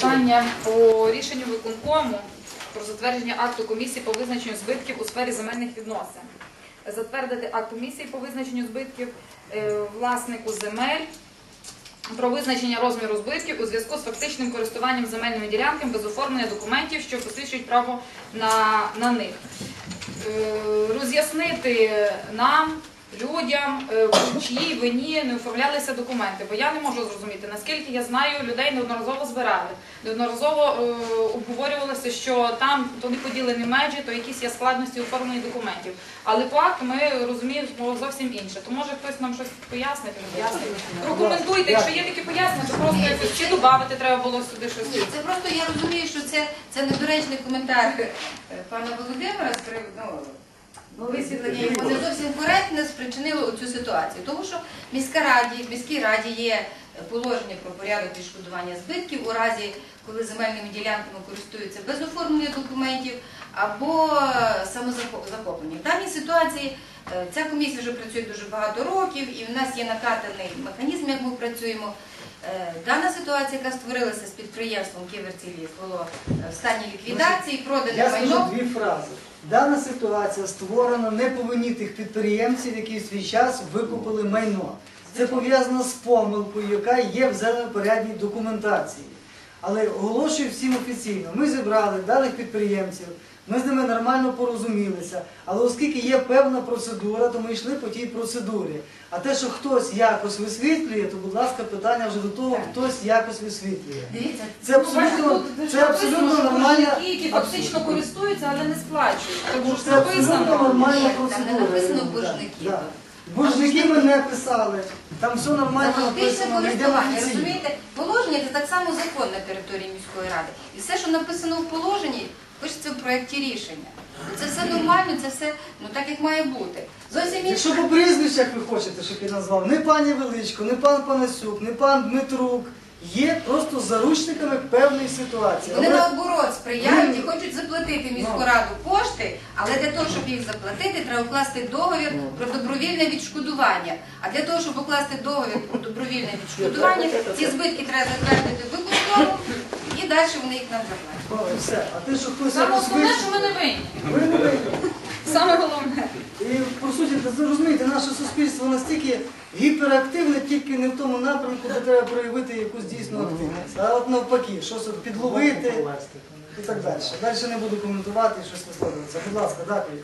Питання по рішенню виконкому про затвердження акту комісії по визначенню збитків у сфері земельних відносин. Затвердити акт комісії по визначенню збитків е, власнику земель про визначення розміру збитків у зв'язку з фактичним користуванням земельними ділянками без оформлення документів, що посвідчують право на, на них. Е, Роз'яснити нам, людям, е, в чиїй вині не оформлялися документи. Бо я не можу зрозуміти, наскільки я знаю, людей неодноразово збирали. Неодноразово е, обговорювалося, що там то не поділені межі, то якісь є складності у оформленні документів. Але по акту ми розуміємо зовсім інше. То може хтось нам щось пояснить, роз'яснить. Прокоментуйте, якщо є такі пояснення, то просто якось чи додати треба було сюди щось. Це просто я розумію, що це, це недоречний коментар е, пана Володимира з приводу ну, висвітлення його не зовсім коректне спричинило цю ситуацію. Тому що в міська раді, міській раді є положення про порядок відшкодування збитків у разі, коли земельними ділянками користуються без оформлення документів або самозахоплення. В даній ситуації е, ця комісія вже працює дуже багато років, і в нас є накатаний механізм, як ми працюємо. Е, Дана ситуація, яка створилася з підприємством Ківерціліс, було е, в стані ліквідації, продане Я скажу дві фрази. Дана ситуація створена не по вині тих підприємців, які в свій час викупили майно. Це пов'язано з помилкою, яка є в землепорядній документації. Але оголошую всім офіційно, ми зібрали даних підприємців, ми з ними нормально порозумілися. Але оскільки є певна процедура, то ми йшли по тій процедурі. А те, що хтось якось висвітлює, то, будь ласка, питання вже до того, хтось якось висвітлює. Дивіться, Це абсолютно, це абсолютно нормальна. які фактично користуються, але не сплачують. Тому що Це абсолютно нормальна не процедура. Боржники ми не писали, там все нормально написано, ми йдемо користування, офіційно. Положення це так само закон на території міської ради. І все, що написано в положенні, пишеться в проєкті рішення. Це все нормально, це все ну так як має бути. Зовсім інше. Якщо по прізвищах ви хочете, щоб я назвав, не пані Величко, не пан Панасюк, не пан Дмитрук, є просто заручниками певної ситуації. Вони наоборот сприяють і хочуть заплатити міську Ну. раду кошти, але для того, щоб їх заплатити, треба укласти договір Ну. про добровільне відшкодування. А для того, щоб укласти договір про добровільне відшкодування, ці збитки треба затвердити виконкому і далі вони їх нам заплатять. Добре, все. А те, що хтось Саме якось що ми не винні. ви не винні. Саме головне. І по суті, ви розумієте, наше суспільство настільки гіперактивне тільки не в тому напрямку, де треба проявити якусь дійсну активність. А от навпаки, щось от підловити і так далі. Далі не буду коментувати, щось висловлюватися. Будь ласка, дякую.